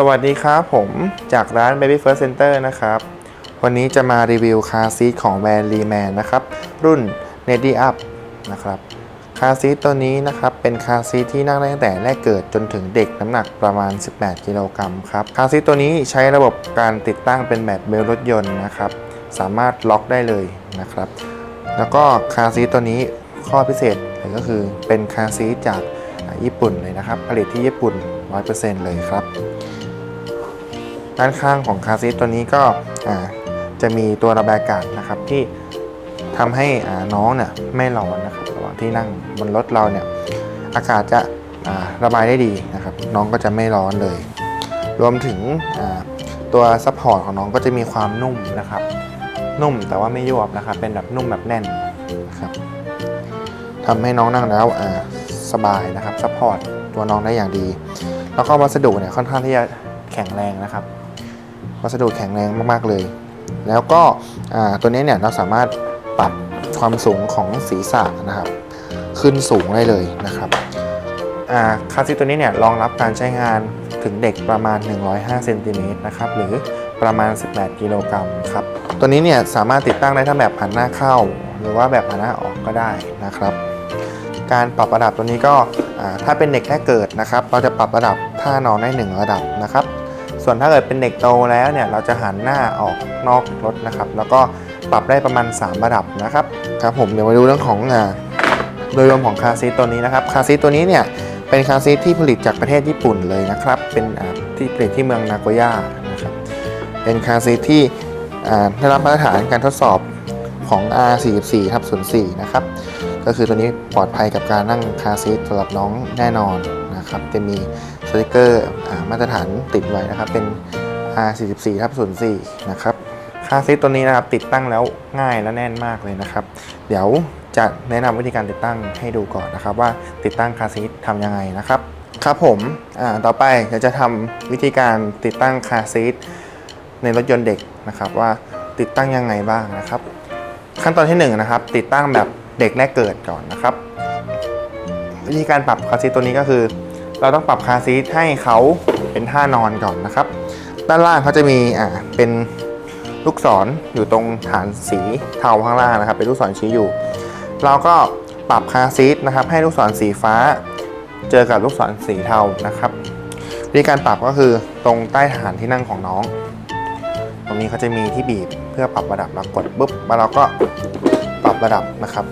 สวัสดีครับผมจากร้าน Baby First Center นะครับ วันนี้จะมารีวิวคาซีทของแบรนด์ l ีแมนนะครับ รุ่น n e d y Up นะครับคาซีทตัวนี้นะครับ เป็นคาซีทที่นั่งได้ตั้งแต่แรกเกิดจนถึงเด็กน้ำหนักประมาณ 18 กิโลกรัมครับ คาซีทตัวนี้ใช้ระบบการติดตั้งเป็นแบบเบลรถยนต์นะครับ สามารถล็อกได้เลยนะครับ แล้วก็คาซีทตัวนี้ข้อพิเศษเลยก็คือเป็นคาซีทจากญี่ปุ่นเลยนะครับ ผลิตที่ญี่ปุ่น 100%เลยครับ ด้านข้างของคาซีทตัวนี้ก็จะมีตัวระบายอากาศนะครับที่ทำให้น้องเนี่ยไม่ร้อนนะครับระหว่างที่นั่งบนรถเราเนี่ยอากาศจะระบายได้ดีนะครับ น้องก็จะไม่ร้อนเลย รวมถึงตัวซัพพอร์ตของน้องก็จะมีความนุ่มนะครับ นุ่มแต่ว่าไม่ยวบนะครับ เป็นแบบนุ่มแบบแน่นนะครับทำให้น้องนั่งแล้วสบายนะครับซัพพอร์ตตัวน้องได้อย่างดี แล้วก็วัสดุเนี่ยค่อนข้างที่จะแข็งแรงนะครับ วัสดุแข็งแรงมากๆเลย แล้วก็ตัวนี้เนี่ยเราสามารถปรับความสูงของศีรษะนะครับ ขึ้นสูงได้เลยนะครับคาซีตัวนี้เนี่ยรองรับการใช้งานถึงเด็กประมาณ 105เซนติเมตรนะครับหรือประมาณ 18 กิโลกรัมครับ ตัวนี้เนี่ยสามารถติดตั้งได้ทั้งแบบหันหน้าเข้า หรือว่าแบบหันหน้าออกก็ได้นะครับ การปรับระดับตัวนี้ก็ถ้าเป็นเด็กแรกเกิดนะครับ เราจะปรับระดับท่านอนได้ 1 ระดับนะครับ ส่วนถ้าเกิดเป็นเด็กโตแล้วเนี่ยเราจะหันหน้าออกนอกรถนะครับ แล้วก็ปรับได้ประมาณ 3 ระดับนะครับครับผมเดี๋ยวมาดูเรื่องของอ่าโดยรวมของคาซีตัวนี้นะครับคาซีตัวนี้เนี่ยเป็นคาซีที่ผลิตจากประเทศญี่ปุ่นเลยนะครับ เป็นที่ผลิตที่เมืองนาโกย่านะครับเป็นคาซีที่ได้รับมาตรฐานการทดสอบของ R44 ทับ04นะครับก็คือตัวนี้ปลอดภัยกับการนั่งคาซีสำหรับน้องแน่นอนนะครับจะมี ติกเกอร์มาตรฐานติดไว้นะครับ เป็น R44 ทับ04นะครับคาซีทตัวนี้นะครับติดตั้งแล้วง่ายและแน่นมากเลยนะครับ เดี๋ยวจะแนะนำวิธีการติดตั้งให้ดูก่อนนะครับ ว่าติดตั้งคาซีททำยังไงนะครับ ครับผมต่อไปเดี๋ยวจะทำวิธีการติดตั้งคาซีทในรถยนต์เด็กนะครับ ว่าติดตั้งยังไงบ้างนะครับ ขั้นตอนที่1นงนะครับ ติดตั้งแบบเด็กแรกเกิดก่อนนะครับ วิธีการปรับคาซีทตัวนี้ก็คือ เราต้องปรับคาซีทให้เขาเป็นท่านอนก่อนนะครับ ด้านล่างเขาจะมีอ่าเป็นลูกศรอยู่ตรงฐานสีเทาข้างล่างนะครับ เป็นลูกศรชี้อยู่ เราก็ปรับคาซีทนะครับ ให้ลูกศรสีฟ้า เจอกับลูกศรสีเทานะครับวิธีการปรับก็คือตรงใต้ฐานที่นั่งของน้อง ตรงนี้เขาจะมีที่บีบเพื่อปรับระดับเรากดปุ๊บแล้วเราก็ปรับระดับนะครับ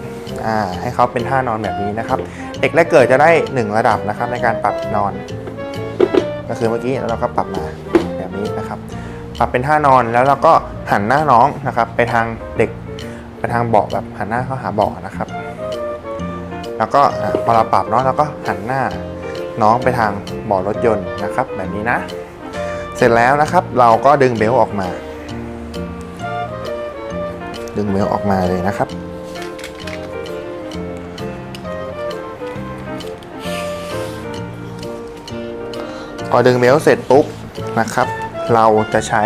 อ่าให้เขาเป็นท่านอนแบบนี้นะครับ เด็กแรกเกิดจะได้ 1 ระดับนะครับในการปรับนอน ก็คือเมื่อกี้เราก็ปรับมาแบบนี้นะครับ ปรับเป็นท่านอนแล้วเราก็หันหน้าน้องนะครับ ไปทางเด็กไปทางเบาะแบบหันหน้าเข้าหาเบาะนะครับ แล้วก็พอเราปรับเนาะเราก็หันหน้าน้องไปทางเบาะรถยนต์นะครับ แบบนี้นะ เสร็จแล้วนะครับเราก็ดึงเบลต์ออกมาดึงเบลต์ออกมาเลยนะครับ อดึงเบลต์เสร็จปุ๊บนะครับ เราจะใช้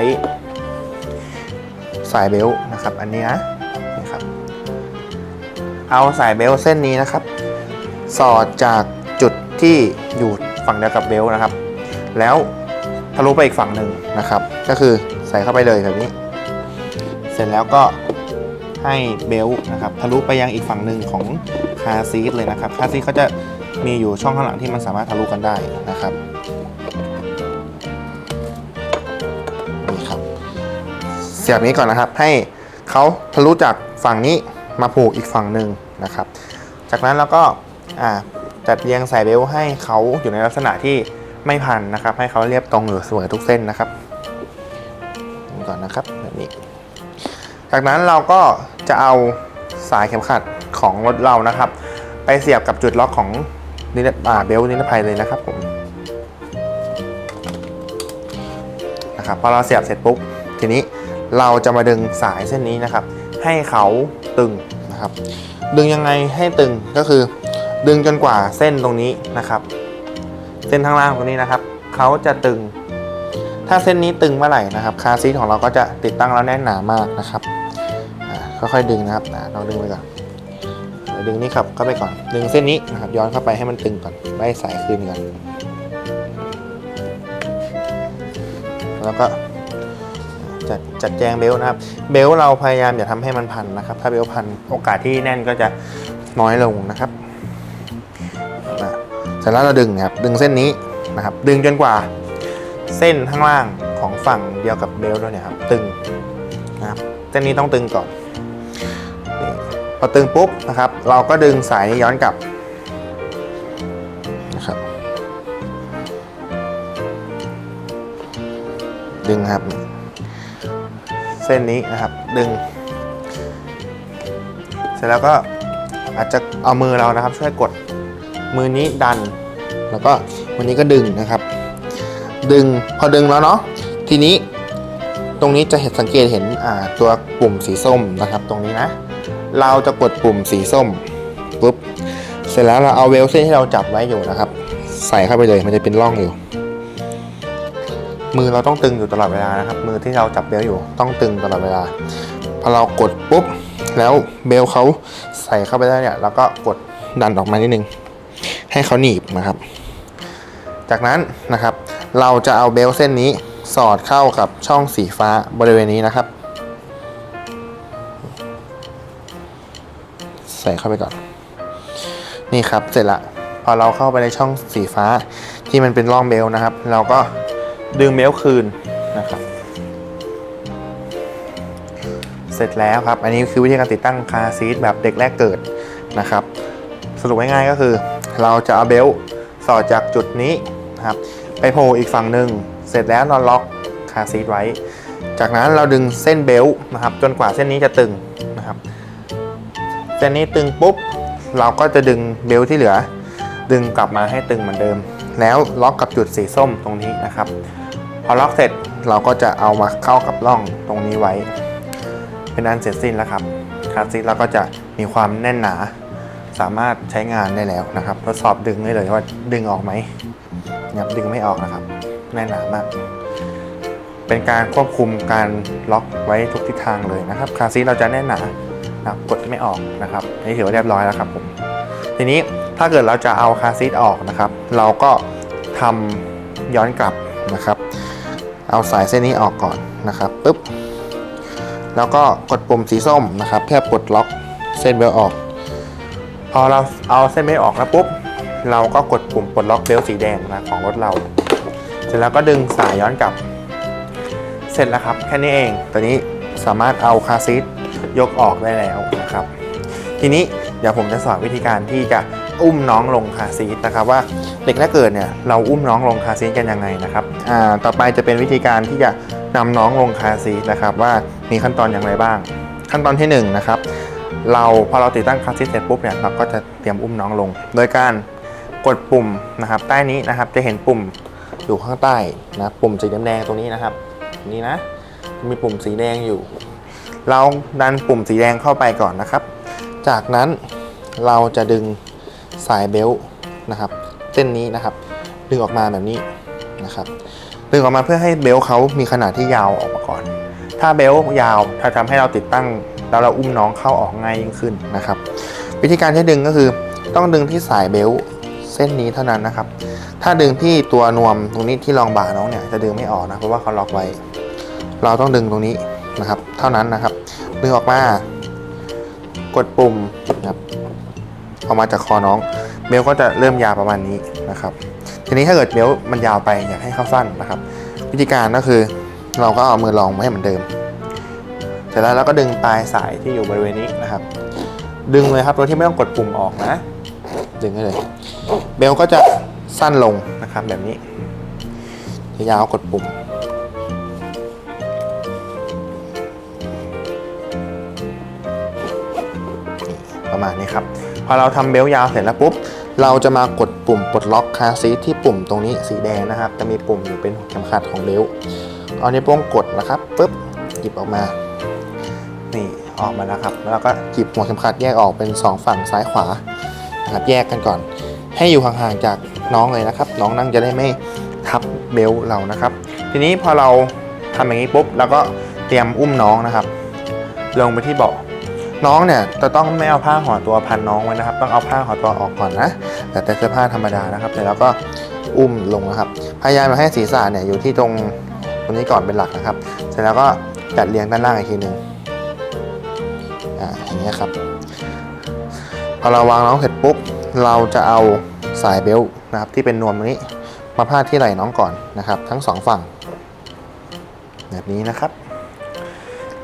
สายเบลต์นะครับ อันนี้นะนี่ครับ เอาสายเบลต์เส้นนี้นะครับ สอดจากจุดที่อยู่ฝั่งเดียวกับเบลต์นะครับ แล้วทะลุไปอีกฝั่งหนึ่งนะครับ ก็คือใส่เข้าไปเลยแบบนี้ เสร็จแล้วก็ให้เบลต์นะครับทะลุไปยังอีกฝั่งหนึ่งของคาซีทเลยนะครับคาซีทเขาจะมีอยู่ช่องข้างหลังที่มันสามารถทะลุกันได้นะครับ สียบนี้ก่อนนะครับ ให้เขาทะลุจากฝั่งนี้มาผูกอีกฝั่งหนึ่งนะครับ จากนั้นเราก็จัดเรียงสายเบลให้เขาอยู่ในลักษณะที่ไม่พันนะครับ ให้เขาเรียบตรงหรือสวยทุกเส้นนะครับก่อนนะครับแบบนี้ จากนั้นเราก็จะเอาสายเข็มขัดของรถเรานะครับ ไปเสียบกับจุดล็อกของนิรอ่าเบลนิรภัยเลยนะครับผมนะครับพอเราเสียบเสร็จปุ๊บทีนี้ เราจะมาดึงสายเส้นนี้นะครับ ให้เขาตึงนะครับ ดึงยังไงให้ตึงก็คือ ดึงจนกว่าเส้นตรงนี้นะครับ เส้นข้างล่างตรงนี้นะครับเขาจะตึง ถ้าเส้นนี้ตึงเมื่อไหร่นะครับ คาร์ซีทของเราก็จะติดตั้งแล้วแน่นหนามากนะครับค่อยๆดึงนะครับอ่าดึงไปก่อนดึงนี่ครับเข้าไปก่อน ดึงเส้นนี้นะครับ ย้อนเข้าไปให้มันตึงก่อนไล่สายคืนก่อนแล้วก็ จัดจัดแจงเบลนะครับ เบลเราพยายามอย่าทำให้มันพันนะครับ ถ้าเบลพันโอกาสที่แน่นก็จะน้อยลงนะครับอะเสร็จแล้วเราดึงนะครับดึงเส้นนี้นะครับ ดึงจนกว่าเส้นข้างล่างของฝั่งเดียวกับเบลด้วยเนี่ยครับตึงนะครับเส้นนี้ต้องตึงก่อนพอตึงปุ๊บนะครับ เราก็ดึงสายนี้ย้อนกลับนะครับ ดึงครับ เส้นนี้นะครับ ดึง เสร็จแล้วก็อาจจะเอามือเรานะครับ ช่วยกดมือนี้ดัน แล้วก็มือนี้ก็ดึงนะครับ ดึงพอดึงแล้วเนาะทีนี้ตรงนี้จะเห็นสังเกตเห็นตัวปุ่มสีส้มนะครับ ตรงนี้นะ เราจะกดปุ่มสีส้มปุ๊บเสร็จแล้วเราเอาเวลเส้นที่เราจับไว้อยู่นะครับ ใส่เข้าไปเลยมันจะเป็นร่องอยู่ มือเราต้องตึงอยู่ตลอดเวลานะครับ มือที่เราจับเบลอยู่ต้องตึงตลอดเวลา พอเรากดปุ๊บ แล้วเบลเขาใส่เข้าไปได้เนี่ยเราก็กดดันออกมานิดนึง ให้เขาหนีบนะครับ จากนั้นนะครับ เราจะเอาเบลเส้นนี้สอดเข้ากับช่องสีฟ้าบริเวณนี้นะครับ ใส่เข้าไปก่อน นี่ครับเสร็จละพอเราเข้าไปในช่องสีฟ้าที่มันเป็นร่องเบลนะครับ เราก็ ดึงเบลคืนนะครับ เสร็จแล้วครับ อันนี้คือวิธีการติดตั้งคาซีทแบบเด็กแรกเกิดนะครับ สรุปง่ายๆก็คือ เราจะเอาเบลสอดจากจุดนี้นะครับ ไปโผล่อีกฝั่งหนึ่งเสร็จแล้วเราล็อกคาซีทไว้ จากนั้นเราดึงเส้นเบลนะครับ จนกว่าเส้นนี้จะตึงนะครับ เส้นนี้ตึงปุ๊บ เราก็จะดึงเบลที่เหลือ ดึงกลับมาให้ตึงเหมือนเดิม แล้วล็อกกับจุดสีส้มตรงนี้นะครับ พอล็อกเสร็จเราก็จะเอามาเข้ากับร่องตรงนี้ไว้ เป็นอันเสร็จสิ้นแล้วครับคาร์ซีทเราก็จะมีความแน่นหนา สามารถใช้งานได้แล้วนะครับ ทดสอบดึงได้เลยว่าดึงออกไหมเนี่ยดึงไม่ออกนะครับ แน่นหนามาก เป็นการควบคุมการล็อกไว้ทุกทิศทางเลยนะครับคาร์ซีทเราจะแน่นหนานับกดไม่ออกนะครับนี่ถือว่าเรียบร้อยแล้วครับผมทีนี้ ถ้าเกิดเราจะเอาคาซีทออกนะครับ เราก็ทำย้อนกลับนะครับ เอาสายเส้นนี้ออกก่อนนะครับปุ๊บแล้วก็กดปุ่มสีส้มนะครับ เพื่อปลดล็อกเส้นเบลออก พอเราเอาเส้นเบลออกแล้วปุ๊บเราก็กดปุ่มปลดล็อกเบลสีแดงนะของรถเราเสร็จแล้วก็ดึงสายย้อนกลับ เสร็จแล้วครับแค่นี้เองตัวนี้สามารถเอาคาซีทยกออกได้แล้วนะครับ ทีนี้เดี๋ยวผมจะสอนวิธีการที่จะ อุ้มน้องลงคาซีทนะครับว่าเด็กแรกเกิดเนี่ยเราอุ้มน้องลงคาซีทกันยังไงนะครับอ่าต่อไปจะเป็นวิธีการที่จะนำน้องลงคาซีทนะครับว่ามีขั้นตอนอย่างไรบ้าง ขั้นตอนที่หนึ่งนะครับเราพอเราติดตั้งคาซีทเสร็จปุ๊บเนี่ยเราก็จะเตรียมอุ้มน้องลง โดยการกดปุ่มนะครับใต้นี้นะครับจะเห็นปุ่มอยู่ข้างใต้นะปุ่มสีแดงๆตรงนี้นะครับนี่นะมีปุ่มสีแดงอยู่ เราดันปุ่มสีแดงเข้าไปก่อนนะครับ จากนั้นเราจะดึง สายเบลนะครับ เส้นนี้นะครับ ดึงออกมาแบบนี้นะครับ ดึงออกมาเพื่อให้เบลเขามีขนาดที่ยาวออกมาก่อน ถ้าเบลยาวจะทำให้เราติดตั้งแล้วเราอุ้มน้องเข้าออกง่ายยิ่งขึ้นนะครับ วิธีการที่ดึงก็คือต้องดึงที่สายเบลเส้นนี้เท่านั้นนะครับ ถ้าดึงที่ตัวนวมตรงนี้ที่รองบ่าน้องเนี่ยจะดึงไม่ออกนะเพราะว่าเขาล็อกไว้ เราต้องดึงตรงนี้นะครับ เท่านั้นนะครับ ดึงออกมากดปุ่มนะครับ ออกมาจากคอน้อง เบลก็จะเริ่มยาวประมาณนี้นะครับ ทีนี้ถ้าเกิดเบลมันยาวไปอยากให้เข้าสั้นนะครับ วิธีการก็คือเราก็เอามือรองไว้ให้เหมือนเดิม เสร็จแล้วเราก็ดึงปลายสายที่อยู่บริเวณนี้นะครับ ดึงเลยครับโดยที่ไม่ต้องกดปุ่มออกนะ ดึงเลย เบลก็จะสั้นลงนะครับแบบนี้ยาวกดปุ่มประมาณนี้ครับ พอเราทำเบล์ยาวเสร็จแล้วปุ๊บ เราจะมากดปุ่มปลดล็อกคาซีที่ปุ่มตรงนี้สีแดงนะครับ จะมีปุ่มอยู่เป็นหัวเข็มขัดของเบลต์เอานิ้วโป้งกดนะครับปุ๊บหยิบออกมา นี่ออกมาแล้วครับ แล้วก็หยิบหัวเข็มขัดแยกออกเป็น 2 ฝั่งซ้ายขวานะครับแยกกันก่อน ให้อยู่ห่างๆจากน้องเลยนะครับ น้องนั่งจะได้ไม่ทับเบล์เรานะครับ ทีนี้พอเราทำอย่างนี้ปุ๊บเราก็เตรียมอุ้มน้องนะครับ ลงไปที่เบาะ น้องเนี่ยจะต้องไม่เอาผ้าห่อตัวพันน้องไว้นะครับ ต้องเอาผ้าห่อตัวออกก่อนนะ แต่แต่เสื้อผ้าธรรมดานะครับเสร็จแล้วก็อุ้มลงนะครับ พยายามมาให้ศีรษะเนี่ยอยู่ที่ตรงตรงนี้ก่อนเป็นหลักนะครับ เสร็จแล้วก็จัดเรียงด้านล่างอีกทีหนึ่งอ่าอย่างเงี้ยครับพอเราวางน้องเสร็จปุ๊บเราจะเอาสายเบลต์นะครับที่เป็นนวมตรงนี้มาพาดที่ไหล่น้องก่อนนะครับ ทั้งสองฝั่ง แบบนี้นะครับ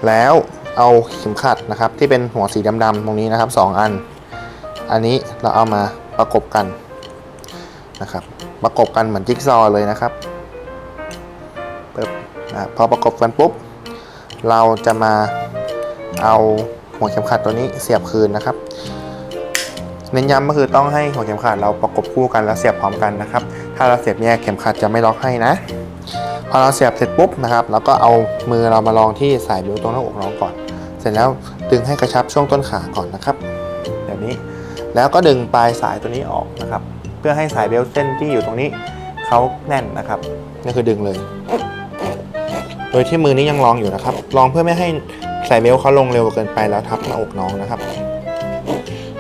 แล้ว เอาเข็มขัดนะครับ ที่เป็นหัวสีดำๆตรงนี้นะครับสองอัน อันนี้เราเอามาประกบกันนะครับ ประกบกันเหมือนจิ๊กซอว์เลยนะครับปึ๊บนะพอประกบกันปุ๊บ เราจะมาเอาหัวเข็มขัดตัวนี้เสียบคืนนะครับเน้นย้ำก็คือต้องให้หัวเข็มขัดเราประกบคู่กันแล้วเสียบพร้อมกันนะครับ ถ้าเราเสียบแยกเข็มขัดจะไม่ล็อกให้นะ พอเราเสียบเสร็จปุ๊บนะครับแล้วก็เอามือเรามาลองที่สายเบลต์ตรงหน้าอกน้องก่อน เสร็จแล้วดึงให้กระชับช่วงต้นขาก่อนนะครับแบบนี้แล้วก็ดึงปลายสายตัวนี้ออกนะครับ เพื่อให้สายเบลต์เส้นที่อยู่ตรงนี้เขาแน่นนะครับนี่คือดึงเลย โดยที่มือนี้ยังลองอยู่นะครับ ลองเพื่อไม่ให้สายเบลต์เขาลงเร็วเกินไปแล้วทับหน้าอกน้องนะครับ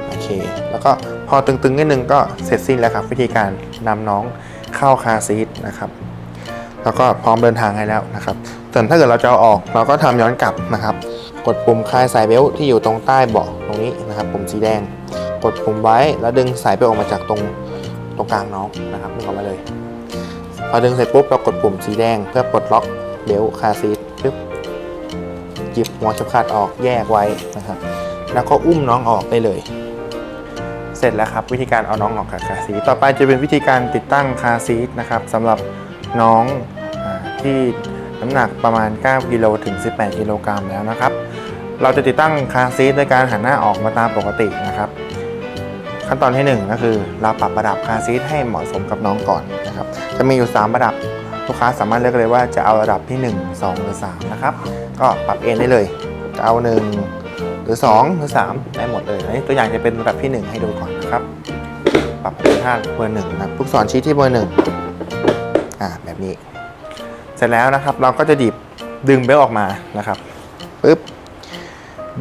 โอเค แล้วก็พอตึงๆนิดนึงก็เสร็จสิ้นแล้วครับ วิธีการนำน้องเข้าคาซีทนะครับ แล้วก็พร้อมเดินทางให้แล้วนะครับส่วนถ้าเกิดเราจะเอาออกเราก็ทำย้อนกลับนะครับ กดปุ่มคลายสายเบลที่อยู่ตรงใต้เบาะตรงนี้นะครับ ปุ่มสีแดง กดปุ่มไว้แล้วดึงสายเบลออกมาจากตรงตรงกลางน้องนะครับดึงออกมาเลย พอดึงเสร็จปุ๊บเรากดปุ่มสีแดงเพื่อปลดล็อกเบลคาซีทปึ๊บหยิบหัวเข็มขัดออกแยกไว้นะครับ แล้วก็อุ้มน้องออกได้เลยเสร็จแล้วครับวิธีการเอาน้องออกจากคาซีทต่อไปจะเป็นวิธีการติดตั้งคาซีทนะครับสำหรับ น้องอที่น้ำหนักประมาณ 9 กิโลถึง 18 กิโลกรัมแล้วนะครับ เราจะติดตั้งคาร์ซีทโดยการหันหน้าออกมาตามปกตินะครับ ขั้นตอนที่ 1 ก็คือเราปรับระดับคาร์ซีทให้เหมาะสมกับน้องก่อนนะครับ จะมีอยู่ 3 ระดับลูกค้าสามารถเลือกเลยว่าจะเอาระดับที่ 1 2 หรือ 3 นะครับ ก็ปรับเอนได้เลยจะเอา 1 หรือ 2 หรือ 3 ได้หมดเลยอันนี้ตัวอย่างจะเป็นระดับที่ 1 ให้ดูก่อนนะครับ ปรับเป็นท่าเบอร์หนึ่งนะลูกศรชี้ที่เบอร์หนึ่ง อ่าแบบนี้ เสร็จแล้วนะครับเราก็จะดิบดึงเบลออกมานะครับปึ๊บ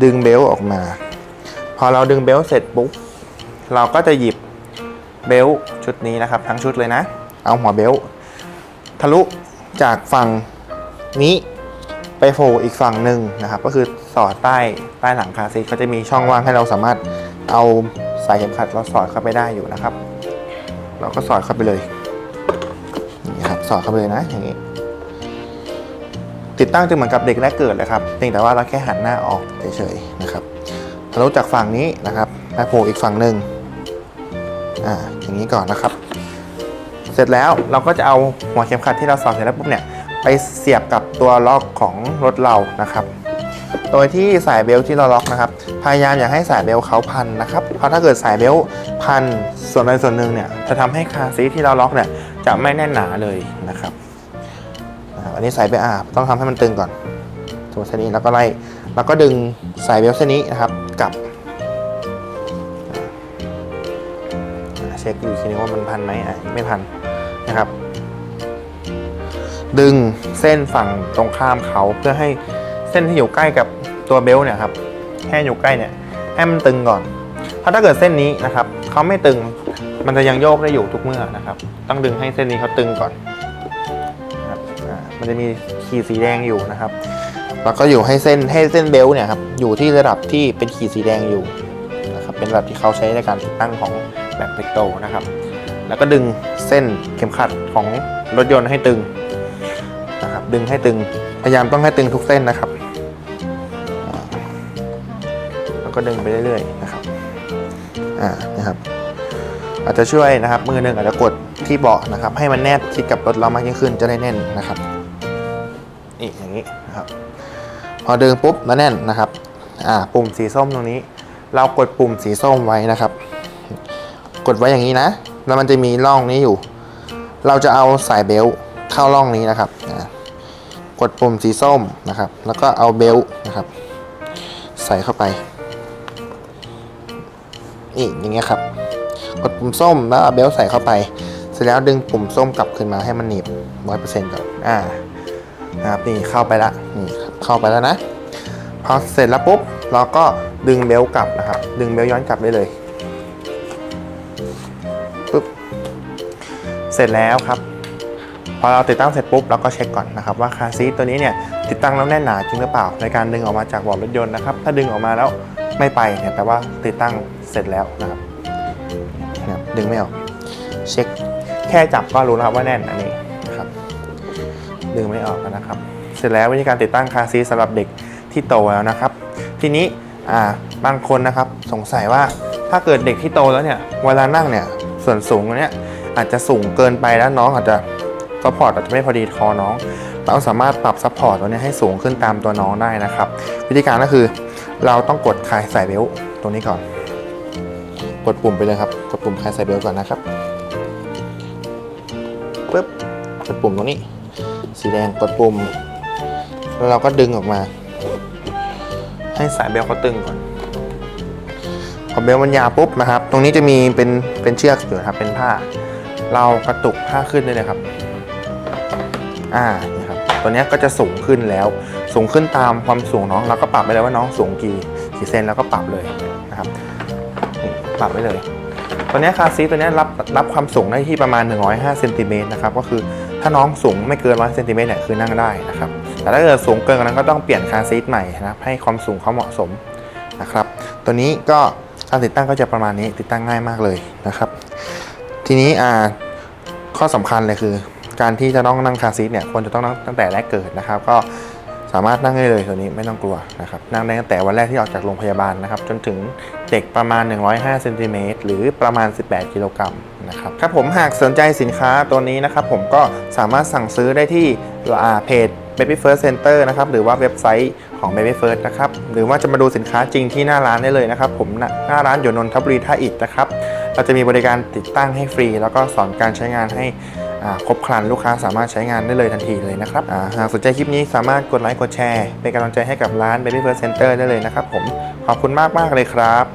ดึงเบลออกมา พอเราดึงเบลเสร็จปุ๊บเราก็จะหยิบเบลชุดนี้นะครับ ทั้งชุดเลยนะ เอาหัวเบลทะลุจากฝั่งนี้ไปโผล่อีกฝั่งหนึ่งนะครับ ก็คือสอดใต้ใต้หลังคาซีทก็จะมีช่องว่างให้เราสามารถเอาสายเข็มขัดเราสอดเข้าไปได้อยู่นะครับ เราก็สอดเข้าไปเลย อดเข้าไปเลยนะอย่างนี้ ติดตั้งจะเหมือนกับเด็กแรกเกิดเลยครับเพียงแต่ว่าเราแค่หันหน้าออกเฉยๆนะครับทะลุจากฝั่งนี้นะครับไปโผล่อีกฝั่งหนึ่งอ่าอย่างนี้ก่อนนะครับ เสร็จแล้วเราก็จะเอาหัวเข็มขัดที่เราสอดเสร็จแล้วปุ๊บเนี่ยไปเสียบกับตัวล็อกของรถเรานะครับโดยที่สายเบลที่เราล็อกนะครับ พยายามอย่าให้สายเบลเขาพันนะครับ เพราะถ้าเกิดสายเบลพันส่วนใดส่วนหนึ่งเนี่ยจะทำให้คาซีที่เราล็อกเนี่ย จะไม่แน่นหนาเลยนะครับอันนี้สายเบลต์อ่าต้องทำให้มันตึงก่อนตัวเส้นนี้แล้วก็ไล่แล้วก็ดึงสายเบลต์เส้นนี้นะครับกลับเช็คอยู่ทีนึงว่ามันพันไหมอะไม่พันนะครับ ดึงเส้นฝั่งตรงข้ามเขาเพื่อให้เส้นที่อยู่ใกล้กับตัวเบลต์เนี่ยครับแค่อยู่ใกล้เนี่ยให้มันตึงก่อน เพราะถ้าเกิดเส้นนี้นะครับเขาไม่ตึง มันจะยังโยกได้อยู่ทุกเมื่อนะครับ ต้องดึงให้เส้นนี้เขาตึงก่อนนะครับอ่ามันจะมีขีดสีแดงอยู่นะครับ แล้วก็อยู่ให้เส้นให้เส้นเบลต์เนี่ยครับอยู่ที่ระดับที่เป็นขีดสีแดงอยู่นะครับเป็นระดับที่เขาใช้ในการติดตั้งของแบบเทคโตนะครับ แล้วก็ดึงเส้นเข็มขัดของรถยนต์ให้ตึงนะครับดึงให้ตึงพยายามต้องให้ตึงทุกเส้นนะครับแล้วก็ดึงไปเรื่อยๆนะครับอ่านะครับ อาจจะช่วยนะครับ มือหนึ่งอาจจะกดที่เบาะนะครับ ให้มันแนบชิดกับรถเรามากยิ่งขึ้นจะได้แน่นนะครับนี่อย่างนี้นะครับ พอดึงปุ๊บแล้วแน่นนะครับ อ่า ปุ่มสีส้มตรงนี้ เรากดปุ่มสีส้มไว้นะครับ กดไว้อย่างนี้นะ แล้วมันจะมีร่องนี้อยู่ เราจะเอาสายเบล์เข้าร่องนี้นะครับกดปุ่มสีส้มนะครับ แล้วก็เอาเบล์นะครับ ใส่เข้าไปนี่อย่างเงี้ยครับ กดปุ่มส้มแล้วเอาเบลต์ใส่เข้าไป เสร็จแล้วดึงปุ่มส้มกลับขึ้นมาให้มันหนีบร้อยเปอร์เซ็นต์ก่อนอ่านะครับนี่เข้าไปละนี่เข้าไปแล้วนะพอเสร็จแล้วปุ๊บเราก็ดึงเบลต์กลับนะครับ ดึงเบลต์ย้อนกลับได้เลยปุ๊บเสร็จแล้วครับ พอเราติดตั้งเสร็จปุ๊บเราก็เช็คก่อนนะครับว่าคาซีตัวนี้เนี่ยติดตั้งแล้วแน่นหนาจริงหรือเปล่า ในการดึงออกมาจากเบาะรถยนต์นะครับ ถ้าดึงออกมาแล้วไม่ไปเนี่ยแปลว่าติดตั้งเสร็จแล้วนะครับ ดึงไม่ออก เช็คแค่จับก็รู้แล้วครับว่าแน่นอันนี้นะครับ ดึงไม่ออกนะครับ เสร็จแล้ววิธีการติดตั้งคาร์ซีทสำหรับเด็กที่โตแล้วนะครับ ทีนี้อ่าบางคนนะครับสงสัยว่าถ้าเกิดเด็กที่โตแล้วเนี่ยเวลานั่งเนี่ยส่วนสูงเนี่ยอาจจะสูงเกินไปแล้วน้องอาจจะซัพพอร์ตอาจจะไม่พอดีคอน้อง เราสามารถปรับซัพพอร์ตตัวเนี้ให้สูงขึ้นตามตัวน้องได้นะครับ วิธีการก็คือเราต้องกดคลายสายเบลต์ตรงนี้ก่อน กดปุ่มไปเลยครับ กดปุ่มคลายสายเบลก่อนนะครับปึ๊บกดปุ่มตรงนี้ สีแดงกดปุ่ม แล้วเราก็ดึงออกมา ให้สายเบลเขาตึงก่อนพอเบลมันยาวปุ๊บนะครับ ตรงนี้จะมีเป็นเป็นเชือกอยู่ครับ เป็นผ้า เรากระตุกผ้าขึ้นได้เลยครับ อ่านี่ครับ ตัวนี้ก็จะสูงขึ้นแล้ว สูงขึ้นตามความสูงน้อง เราก็ปรับไปเลยว่าน้องสูงกี่กี่เซนแล้วก็ปรับเลย ปรับไว้เลย ตัวนี้คาซีตัวนี้รับรับความสูงได้ที่ประมาณ 105เซนติเมตรนะครับ ก็คือถ้าน้องสูงไม่เกิน 100เซนติเมตรเนี่ยคือนั่งได้นะครับ แต่ถ้าเกิดสูงเกินกว่านั้นก็ต้องเปลี่ยนคาซีทใหม่นะครับ ให้ความสูงเขาเหมาะสมนะครับ ตัวนี้ก็การติดตั้งก็จะประมาณนี้ติดตั้งง่ายมากเลยนะครับ ทีนี้อ่าข้อสำคัญเลยคือ การที่จะต้องนั่งคาซีทเนี่ยควรจะต้องนั่งตั้งแต่แรกเกิดนะครับ ก็ สามารถนั่งได้เลยตัวนี้ไม่ต้องกลัวนะครับนั่งได้ตั้งแต่วันแรกที่ออกจากโรงพยาบาลนะครับจนถึงเด็กประมาณ 105เซนติเมตรหรือประมาณ 18 กิโลกรัมนะครับครับผมหากสนใจสินค้าตัวนี้นะครับผมก็สามารถสั่งซื้อได้ที่อ่าเพจ Baby First Center นะครับหรือว่าเว็บไซต์ของ Baby First นะครับหรือว่าจะมาดูสินค้าจริงที่หน้าร้านได้เลยนะครับผมหน้าร้านอยู่นนทบุรีท่าอิฐนะครับเราจะมีบริการติดตั้งให้ฟรี แล้วก็สอนการใช้งานให้ ครบครันลูกค้าสามารถใช้งานได้เลยทันทีเลยนะครับหากสนใจคลิปนี้สามารถกดไลค์กดแชร์ เป็นกำลังใจให้กับร้าน Baby First Center ได้เลยนะครับผมขอบคุณมากมากๆเลยครับ